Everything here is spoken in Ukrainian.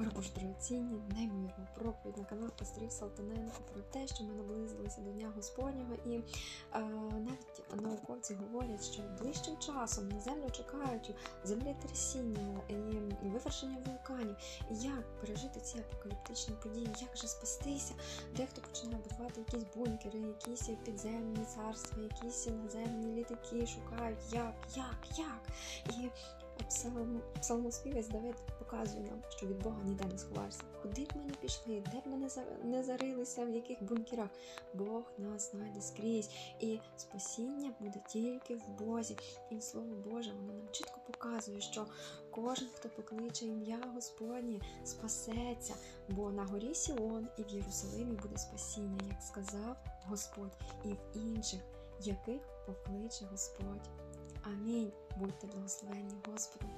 Боже дорогоцінні, неймовірну проповідь на канал Пастрів Салтаненко про те, що ми наблизилися до Дня Господнього, і е, навіть науковці говорять, що ближчим часом на землю чекають землетрясіння і вивершення вулканів. І як пережити ці апокаліптичні події, як же спастися? Дехто починає будувати якісь бункери, якісь підземні царства, якісь наземні літаки, шукають як, як, як. І псалмоспівець Давид показує нам, що від Бога ніде не сховаєшся. Куди б ми не пішли, де б ми не, зарилися, в яких бункерах, Бог нас знайде скрізь. І спасіння буде тільки в Бозі. І Слово Боже, воно нам чітко показує, що кожен, хто покличе ім'я Господнє, спасеться, бо на горі Сіон і в Єрусалимі буде спасіння, як сказав Господь, і в інших, яких покличе Господь. Амінь. Будьте благословенні Господом.